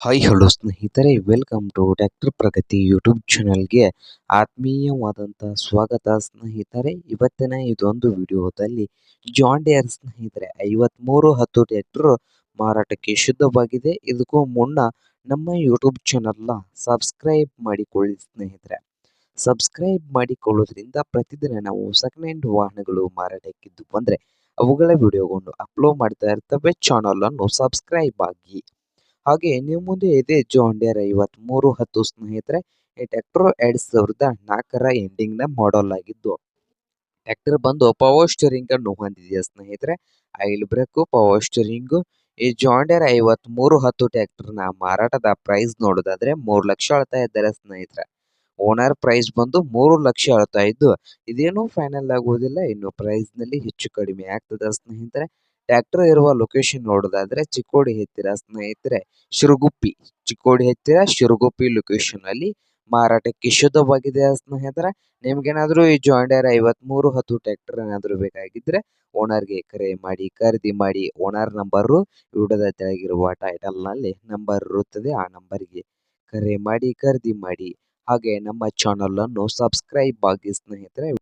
Hi hello ಸ್ನೇಹಿತರೆ welcome to doctor Pragati YouTube ಚಾನಲ್ಗೆ ಆತ್ಮೀಯವಾದಂಥ ಸ್ವಾಗತ ಸ್ನೇಹಿತರೆ. ಇವತ್ತಿನ ಇದೊಂದು ವಿಡಿಯೋದಲ್ಲಿ ಜಾಂಡಿಯರ್ ಸ್ನೇಹಿತರೆ ಐವತ್ತ್ಮೂರು ಹತ್ತು ಟ್ರ್ಯಾಕ್ಟರ್ ಮಾರಾಟಕ್ಕೆ ಶುದ್ಧವಾಗಿದೆ. ಇದಕ್ಕೂ ಮುನ್ನ ನಮ್ಮ ಯೂಟ್ಯೂಬ್ ಚಾನಲ್ನ ಸಬ್ಸ್ಕ್ರೈಬ್ ಮಾಡಿಕೊಳ್ಳಿ ಸ್ನೇಹಿತರೆ. ಸಬ್ಸ್ಕ್ರೈಬ್ ಮಾಡಿಕೊಳ್ಳೋದ್ರಿಂದ ಪ್ರತಿದಿನ ನಾವು ಸೆಕೆಂಡ್ ಹ್ಯಾಂಡ್ ವಾಹನಗಳು ಮಾರಾಟಕ್ಕಿದ್ದು ಬಂದರೆ ಅವುಗಳ ವಿಡಿಯೋಗಳನ್ನು ಅಪ್ಲೋಡ್ ಮಾಡ್ತಾ ಇರ್ತವೆ. ಚಾನಲನ್ನು ಸಬ್ಸ್ಕ್ರೈಬ್ ಆಗಿ. ಹಾಗೆ ನಿಮ್ಮ ಮುಂದೆ ಇದೆ ಜೋಂಡಿಯರ್ ಐವತ್ ಮೂರು ಹತ್ತು ಸ್ನೇಹಿತರೆ, ಈ ಟ್ರ್ಯಾಕ್ಟರ್ ಎರಡ್ ಸಾವಿರದ ನಾಲ್ಕರ ನ ಮಾಡೆಲ್ ಆಗಿದ್ದು. ಟ್ರ್ಯಾಕ್ಟರ್ ಬಂದು ಪವರ್ ಸ್ಟೀರಿಂಗ್ ಅನ್ನು ಹೊಂದಿದೆ ಸ್ನೇಹಿತರೆ? ಐಲ್ ಬ್ರೇಕ್ ಪವರ್ ಸ್ಟೀರಿಂಗ್ ಈ ಜಾಂಡಿಯರ್ ಐವತ್ಮೂರು ಹತ್ತು ನ ಮಾರಾಟದ ಪ್ರೈಸ್ ನೋಡೋದಾದ್ರೆ ಮೂರು ಲಕ್ಷ ಅಳ್ತಾ ಇದ್ದಾರೆ ಸ್ನೇಹಿತರೆ. ಓನರ್ ಪ್ರೈಸ್ ಬಂದು ಮೂರು ಲಕ್ಷ ಅಳ್ತಾ ಇದ್ದು, ಇದೇನು ಫೈನಲ್ ಆಗುವುದಿಲ್ಲ ಇನ್ನು ಪ್ರೈಸ್ನಲ್ಲಿ ಹೆಚ್ಚು ಕಡಿಮೆ ಆಗ್ತದೆ ಸ್ನೇಹಿತರೆ. ಟ್ರ್ಯಾಕ್ಟರ್ ಇರುವ ಲೊಕೇಶನ್ ನೋಡೋದಾದ್ರೆ ಚಿಕ್ಕೋಡಿ ಹತ್ತಿರ ಸ್ನೇಹಿತರೆ ಶಿರುಗುಪ್ಪಿ. ಚಿಕ್ಕೋಡಿ ಹತ್ತಿರ ಶಿರುಗುಪ್ಪಿ ಲೊಕೇಶನ್ ಅಲ್ಲಿ ಮಾರಾಟಕ್ಕೆ ಶುದ್ಧವಾಗಿದೆ ಸ್ನೇಹಿತರೆ. ನಿಮ್ಗೇನಾದ್ರೂ ಈ ಜಾಂಡಿಯರ್ ಐವತ್ಮೂರು ಹತ್ತು ಟ್ರ್ಯಾಕ್ಟರ್ ಏನಾದರೂ ಬೇಕಾಗಿದ್ರೆ ಓನರ್ಗೆ ಕರೆ ಮಾಡಿ, ಖರೀದಿ ಮಾಡಿ ಓನರ್ ನಂಬರ್ ವಿಡಿಯೋದ ತೆಳಗಿರುವ ಟೈಟಲ್ನಲ್ಲಿ ನಂಬರ್ ಇರುತ್ತದೆ. ಆ ನಂಬರ್ಗೆ ಕರೆ ಮಾಡಿ, ಖರೀದಿ ಮಾಡಿ. ಹಾಗೆ ನಮ್ಮ ಚಾನಲ್ ಅನ್ನು ಸಬ್ಸ್ಕ್ರೈಬ್ ಆಗಿ ಸ್ನೇಹಿತರೆ.